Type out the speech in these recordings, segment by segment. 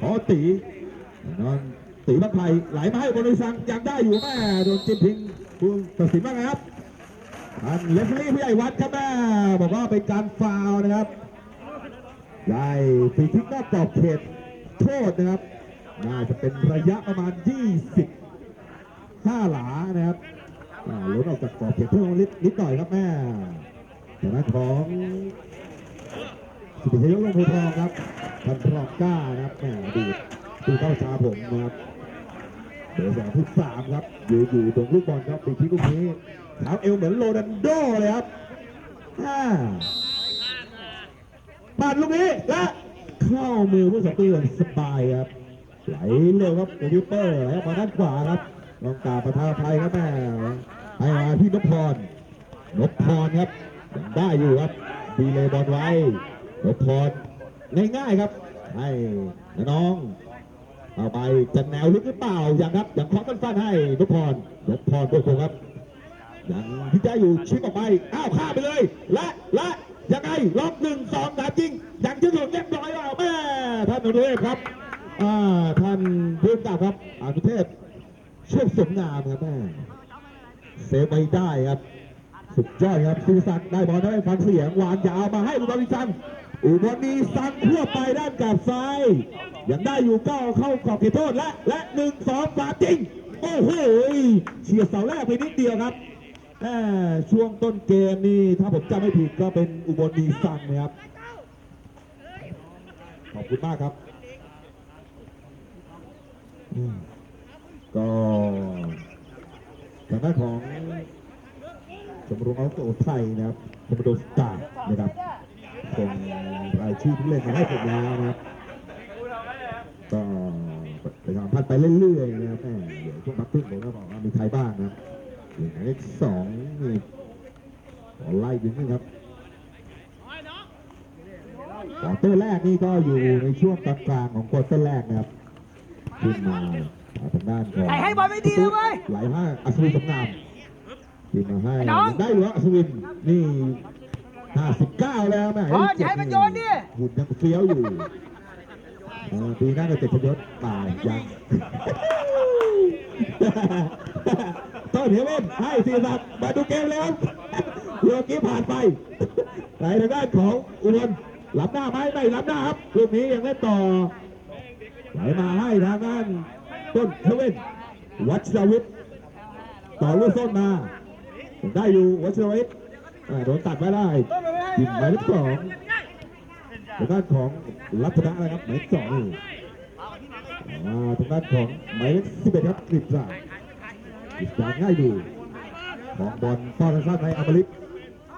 ขอตีนอนตีบักไผ่ไหลมาให้บริษัทยังได้อยู่แม่โดนจิ้มพิงคุณตัดสินว่าไงครับท่านเลฟลี่ผู้ใหญ่วัดครับแม่บอกว่าเป็นการฟาวนะครับ ได้ฟรีคิกนอกกรอบเขตโทษนะครับ น่าจะเป็นระยะประมาณ25หลานะครับลุ้นออกจากกรอบเขตโทษนิดนิดหน่อยครับแม่แต่นั้นของสุริยกลงพุทองครับ ท่านพรองกล้านะครับแม่ดูดูเข้าชาผมนะครับเบอร์สองที่สามครับ อยู่อยู่ตรงลูกบอลครับปีที่ลูกนี้เท้าเอวเหมือนโรนัลโดเลยครับอ่าปัดลูกนี้และเข้ามือผู้สังเกตสบายครับ ไหลเร็วครับโอลิเปอร์ไหลออกมาด้านขวาครับลองกาประทาภัยครับแม่ให้มาที่นพพรนพพรครับได้อยู่ครับดีเลยบอลไว้นพพร ง่ายๆครับให้น้องเอาไปจะแนวลึกหรือเปล่าอย่างครับอย่างคล้องสั้นๆให้นพพรนพพรโอ้โหครับยังพี่แจ้อยู่ชิปออกไปอ้าวข้าไปเลย และและยังไงล็อกหนึ่งสองสามยิงยังจะหลุดเรียบร้อยแล้วแม่ท่านอนุเทพครับอ่าท่านผู้กำกับครับอนุเทพโชคสมงามครับแม่เซฟไว้ได้ครับ สุดยอดครับสุสันได้บอลได้ฟังเสียงหวานยาวมาให้อุบอลนิสัน อุบลนิสันทั่วไปด้านกาบซ้าย ยังได้อยู่ก้าวเข้ากรอบเขตโทษและ และหนึ่งสองสามจริง โอ้โหเฉียดเสาแรกไปนิดเดียวครับแม่ช่วงต้นเกมนี่ถ้าผมจำไม่ผิดก็เป็นอุบลดีซันนะครับ ขอบคุณมากครับ ก็ทางด้านของสมรมเอาโตไทยนะครับสมรมสตาร์นะครับ ส่งรายชื่อผู้เล่นมาให้ผมแล้วนะครับ ก็ประชาสัมพันธ์ไปเรื่อยๆนะครับแม่เดี๋ยวช่วงพักครึ่งผมก็บอกว่ามีใครบ้างนะครับหมายเลขสองนี่ขอไล่ยิงนะครับควอเตอร์แรกนี่ก็อยู่ในช่วงกลางๆของควอเตอร์แรกนะครับขึ้นมาทางด้านของไอ้ให้บอลไม่ดีเลยเว้ยไหลมาอัศวินสมงามขึ้นมาให้น้องได้เหรออัศวินนี่ 59แล้วแม่บอลอย่าให้มันโยนดิ หุ่นยังเฟี้ยวอยู่เออปีหน้าก็เจ็ดชยศตายยังต้นเฮเว่นให้สีสัตว์มาดูเกมแล้วเมื่อกี้ผ่านไปในทางด้านของอุบลหลับหน้าไหมไม่หลับหน้าครับลูกนี้ยังเล่นต่อไหลมาให้ทางด้านต้นเฮเว่นวัชรวิทย์ต่อลูกส้นมา ได้อยู่วัชรวิทย์อ่า โดนตัดไว้ได้หมายเลขสองทางด้านของรัตนะนะครับหมายเลขสองอ่าทางด้านของหมายเลขสิบเอ็ดครับกฤษณาอีกอย่างง่ายดูของบอลป้อนสั้นให้อมฤต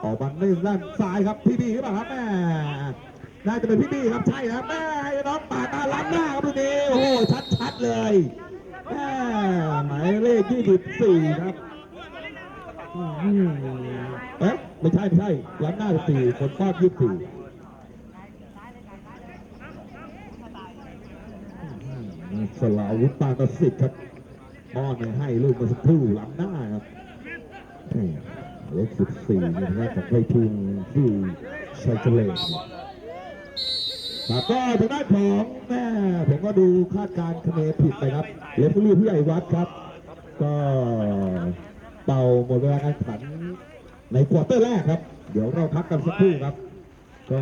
ออกบอลในด้านซ้ายครับพี่บีหรือเปล่าครับแม่น่าจะเป็นพี่บีครับใช่ครับแม่น้องปาดมาล้ำหน้าครับลูกนี้โอ้โหชัดๆเลยแม่หมายเลข24ครับ เอ๊ะไม่ใช่ไม่ใช่ล้ำหน้า14คนป้อน24อืมสลาวุธปานประสิทธิ์ครับป้อนให้ลูกมาสักครู่ล้ำหน้าครับเลขสิบสี่นะครับจากไพฑูรย์ที่ชัยเจริญแล้วก็ทางด้านของแม่ผมก็ดูคาดการณ์คะแนนผิดไปครับเลฟเฟอรี่ผู้ใหญ่วัดครับ ก็ หมดเวลาการแข่งขันในควอเตอร์แรกครับ เดี๋ยวเราพักกันสักครู่ครับ ก็